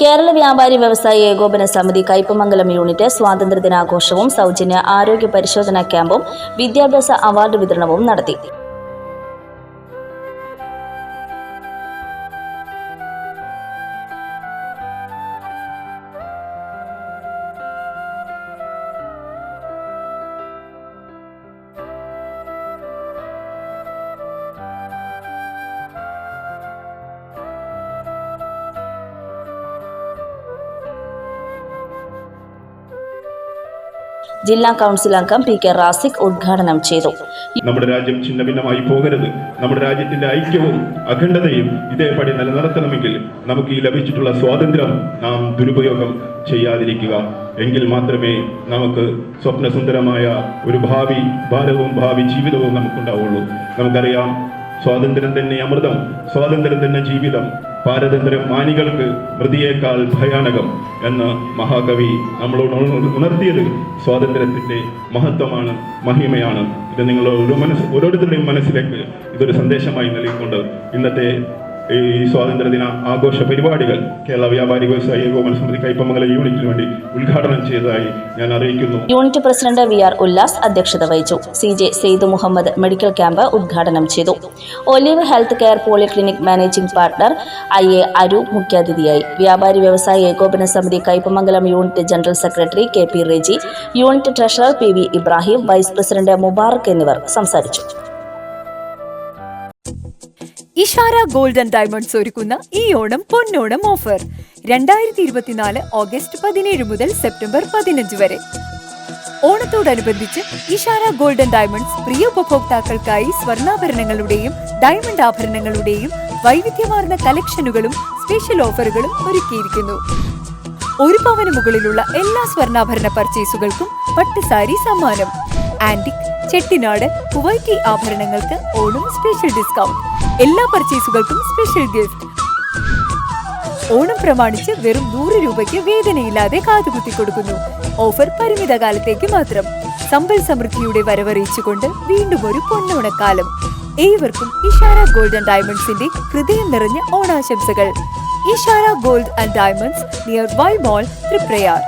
കേരള വ്യാപാരി വ്യവസായി ഏകോപന സമിതി കയ്പമംഗലം യൂണിറ്റ് സ്വാതന്ത്ര്യദിനാഘോഷവും സൗജന്യ ആരോഗ്യ പരിശോധനാ ക്യാമ്പും വിദ്യാഭ്യാസ അവാർഡ് വിതരണവും നടത്തി. ജില്ലാ കൗൺസിൽ അംഗം പി കെ റാസിഖ് ഉദ്ഘാടനം ചെയ്തു. നമ്മുടെ രാജ്യം ഛിന്ന ഭിന്നമായി പോകരുത് നമ്മുടെ രാജ്യത്തിന്റെ ഐക്യവും അഖണ്ഡതയും ഇതേപടി നിലനിർത്തണമെങ്കിൽ നമുക്ക് ഈ ലഭിച്ചിട്ടുള്ള സ്വാതന്ത്ര്യം നാം ദുരുപയോഗം ചെയ്യാതിരിക്കുക. എങ്കിൽ മാത്രമേ നമുക്ക് സ്വപ്നസുന്ദരമായ ഒരു ഭാവി ഭാരവും ഭാവി ജീവിതവും നമുക്കുണ്ടാവുള്ളൂ. നമുക്കറിയാം സ്വാതന്ത്ര്യം തന്നെ അമൃതം സ്വാതന്ത്ര്യം തന്നെ ജീവിതം പാരതന്ത്ര്യം മാനികൾക്ക് മൃതിയേക്കാൾ ഭയാനകം എന്ന് മഹാകവി നമ്മളോട് ഉണർ- ഉണർത്തിയത് സ്വാതന്ത്ര്യത്തിന്റെ മഹത്വമാണ് മഹിമയാണ്. ഇത് നിങ്ങൾ ഓരോ മനസ്സ് ഓരോരുത്തരുടെയും മനസ്സിലേക്ക് ഇതൊരു സന്ദേശമായി നൽകിക്കൊണ്ട് ഇന്നത്തെ ഈ സ്വാതന്ത്ര്യദിന ആഘോഷ പരിപാടികൾ കേരള വ്യാപാരി വ്യവസായി ഏകോപന സമിതി കൈപ്പമംഗലം യൂണിറ്റിന് വേണ്ടി ഉദ്ഘാടനം ചെയ്തതായി ഞാൻ അറിയിക്കുന്നു. Unit president V R Ullas അധ്യക്ഷത വഹിച്ചു. C J Syed Muhammad medical camp ഉദ്ഘാടനം ചെയ്തു. Olive health care polyclinic managing partner I A അരു മുഖ്യാതിഥിയായി. വ്യാപാരി വ്യവസായി ഏകോപന സമിതി Kaipamangalam unit general secretary K P Reji unit treasurer P V Ibrahim vice president Mubarak എന്നിവർ സംസാരിച്ചു. ഇഷാര ഗോൾഡ് ആൻഡ് ഡയമണ്ട്സ് ഒരുക്കുന്ന ഈ ഓണം പൊന്നോണം ഓഫർ. രണ്ടായിരത്തി ഇരുപത്തിനാല് ഓഗസ്റ്റ് പതിനേഴ് മുതൽ സെപ്റ്റംബർ പതിനഞ്ച് വരെ. ഓണത്തോടനുബന്ധിച്ച് ഇഷാര ഗോൾഡ് ആൻഡ് ഡയമണ്ട്സ് പ്രിയ ഉപഭോക്താക്കൾക്കായി സ്വർണാഭരണങ്ങളുടെയും ഡയമണ്ട് ആഭരണങ്ങളുടെയും വൈവിധ്യമാർന്ന കളക്ഷനുകളും സ്പെഷ്യൽ ഓഫറുകളും ഒരുക്കിയിരിക്കുന്നു. ഒരു പവന് മുകളിലുള്ള എല്ലാ സ്വർണാഭരണ പർച്ചേസുകൾക്കും പട്ടുസാരി സമ്മാനം. ആന്റിക് ചെട്ടിനാട് കുവൈറ്റി ആഭരണങ്ങൾക്ക് ഓണം സ്പെഷ്യൽ ഡിസ്കൗണ്ട് എല്ലാ പർച്ചേസുകൾക്കും സ്പെഷ്യൽ ഗിഫ്റ്റ് ഓണം പ്രമാണിച്ച് വെറും നൂറ് രൂപയ്ക്ക് വേദനയില്ലാതെ കാതുകുത്തി കൊടുക്കുന്നു. ഓഫർ പരിമിത കാലത്തേക്ക് മാത്രം. സമ്പൽ സമൃദ്ധിയുടെ വരവറിയിച്ചുകൊണ്ട് വീണ്ടും ഒരു പൊന്നോണക്കാലം. ഏവർക്കും ഇഷാര ഗോൾഡ് ആൻഡ് ഡയമണ്ട്സിന്റെ ഹൃദയം നിറഞ്ഞ ഓണാശംസകൾ. Ishara gold and diamonds near Y mall Triprayar